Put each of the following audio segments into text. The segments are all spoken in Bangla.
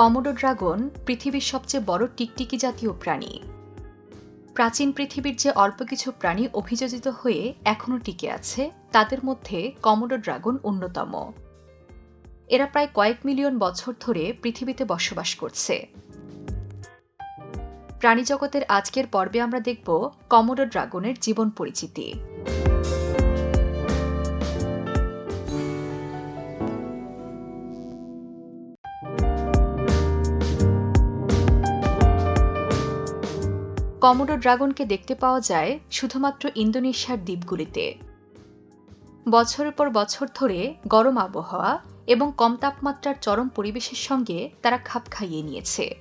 কমোডো ড্রাগন পৃথিবীর সবচেয়ে বড় টিকটিকি জাতীয় প্রাণী। প্রাচীন পৃথিবীর যে অল্প কিছু প্রাণী অভিযোজিত হয়ে এখনও টিকে আছে, তাদের মধ্যে কমোডো ড্রাগন অন্যতম। এরা প্রায় কয়েক মিলিয়ন বছর ধরে পৃথিবীতে বসবাস করছে। প্রাণীজগতের আজকের পর্বে আমরা দেখব কমোডো ড্রাগনের জীবন পরিচিতি। কমোডো ড্রাগনকে দেখতে পাওয়া যায় শুধুমাত্র ইন্দোনেশিয়ার দ্বীপগুলিতে। বছরের পর বছর ধরে গরম আবহাওয়া এবং কম তাপমাত্রার চরম পরিবেশের সঙ্গে তারা খাপ খাইয়ে নিয়েছে।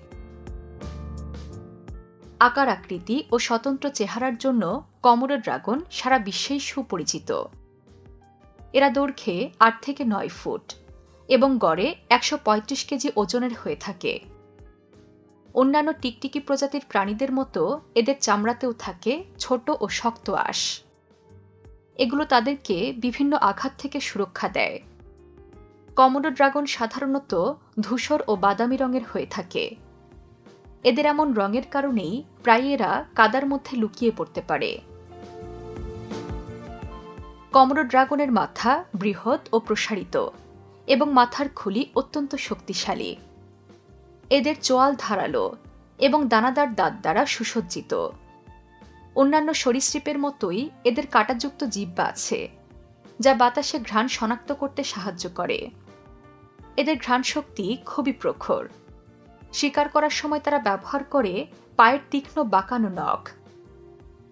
আকার আকৃতি ও স্বতন্ত্র চেহারার জন্য কমোডো ড্রাগন সারা বিশ্বেই সুপরিচিত। এরা দৈর্ঘ্যে আট থেকে নয় ফুট এবং গড়ে একশো পঁয়ত্রিশ কেজি ওজনের হয়ে থাকে। অন্যান্য টিকটিকি প্রজাতির প্রাণীদের মতো এদের চামড়াতেও থাকে ছোট ও শক্ত আঁশ। এগুলো তাদেরকে বিভিন্ন আঘাত থেকে সুরক্ষা দেয়। কমোডো ড্রাগন সাধারণত ধূসর ও বাদামি রঙের হয়ে থাকে। এদের এমন রঙের কারণেই প্রায় এরা কাদার মধ্যে লুকিয়ে পড়তে পারে। কমোডো ড্রাগনের মাথা বৃহৎ ও প্রসারিত এবং মাথার খুলি অত্যন্ত শক্তিশালী। এদের চোয়াল ধারালো এবং দানাদার দাঁত দ্বারা সুসজ্জিত। অন্যান্য সরীসৃপের মতোই এদের কাঁটাযুক্ত জিব্বা আছে, যা বাতাসে ঘ্রাণ শনাক্ত করতে সাহায্য করে। এদের ঘ্রাণ শক্তি খুবই প্রখর। শিকার করার সময় তারা ব্যবহার করে পায়ের তীক্ষ্ণ বাঁকানো নখ।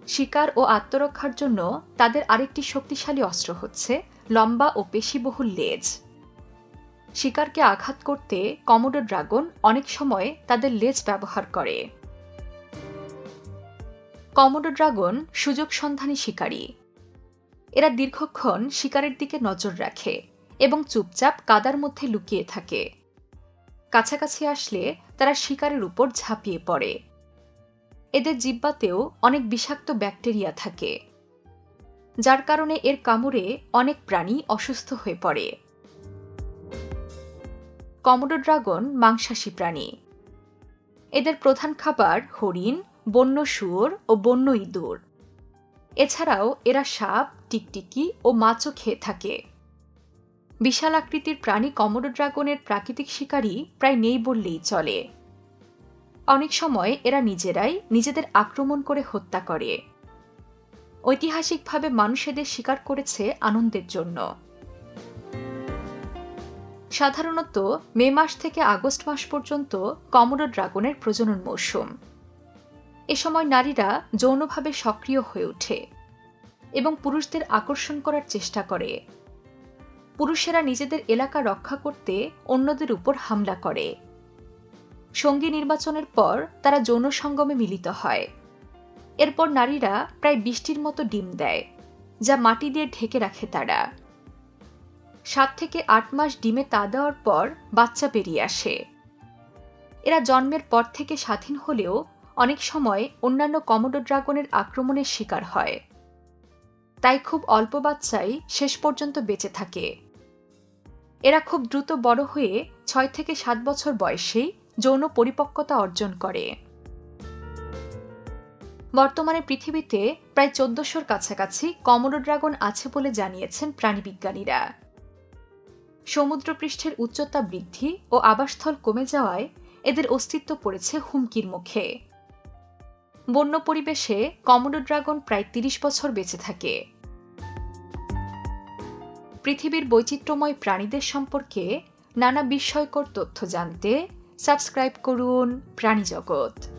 শিকার ও আত্মরক্ষার জন্য তাদের আরেকটি শক্তিশালী অস্ত্র হচ্ছে লম্বা ও পেশিবহুল লেজ। শিকারকে আঘাত করতে কমোডো ড্রাগন অনেক সময় তাদের লেজ ব্যবহার করে। কমোডো ড্রাগন সুযোগ সন্ধানী শিকারী। এরা দীর্ঘক্ষণ শিকারের দিকে নজর রাখে এবং চুপচাপ কাদার মধ্যে লুকিয়ে থাকে। কাছাকাছি আসলে তারা শিকারের উপর ঝাঁপিয়ে পড়ে। এদের জিব্বাতেও অনেক বিষাক্ত ব্যাকটেরিয়া থাকে, যার কারণে এর কামড়ে অনেক প্রাণী অসুস্থ হয়ে পড়ে। কমোডো ড্রাগন, মাংসাশী প্রাণী। এদের প্রধান খাবার হরিণ, বন্য শুয়োর ও বন্য ইঁদুর। এছাড়াও এরা সাপ, টিকটিকি ও মাছও খেয়ে থাকে। বিশাল আকৃতির প্রাণী কমোডো ড্রাগনের প্রাকৃতিক শিকারী প্রায় নেই বললেই চলে। অনেক সময় এরা নিজেরাই নিজেদের আক্রমণ করে হত্যা করে। ঐতিহাসিকভাবে মানুষ এদের শিকার করেছে আনন্দের জন্য। সাধারণত মে মাস থেকে আগস্ট মাস পর্যন্ত কমোডো ড্রাগনের প্রজনন মৌসুম। এ সময় নারীরা যৌনভাবে সক্রিয় হয়ে ওঠে এবং পুরুষদের আকর্ষণ করার চেষ্টা করে। পুরুষেরা নিজেদের এলাকা রক্ষা করতে অন্যদের উপর হামলা করে। সঙ্গী নির্বাচনের পর তারা যৌন সঙ্গমে মিলিত হয়। এরপর নারীরা প্রায় বৃষ্টির মতো ডিম দেয়, যা মাটি দিয়ে ঢেকে রাখে তারা। সাত থেকে আট মাস ডিমে তা দেওয়ার পর বাচ্চা বেরিয়ে আসে। এরা জন্মের পর থেকে স্বাধীন হলেও অনেক সময় অন্যান্য কমোডো ড্রাগনের আক্রমণের শিকার হয়। তাই খুব অল্প বাচ্চাই শেষ পর্যন্ত বেঁচে থাকে। এরা খুব দ্রুত বড় হয়ে ছয় থেকে সাত বছর বয়সেই যৌন পরিপক্কতা অর্জন করে। বর্তমানে পৃথিবীতে প্রায় চোদ্দশোর কাছাকাছি কমোডো ড্রাগন আছে বলে জানিয়েছেন প্রাণীবিজ্ঞানীরা। সমুদ্রপৃষ্ঠের উচ্চতা বৃদ্ধি ও আবাসস্থল কমে যাওয়ায় এদের অস্তিত্ব পড়েছে হুমকির মুখে। বন্য পরিবেশে কমোডো ড্রাগন প্রায় তিরিশ বছর বেঁচে থাকে। পৃথিবীর বৈচিত্র্যময় প্রাণীদের সম্পর্কে নানা বিস্ময়কর তথ্য জানতে সাবস্ক্রাইব করুন প্রাণীজগৎ।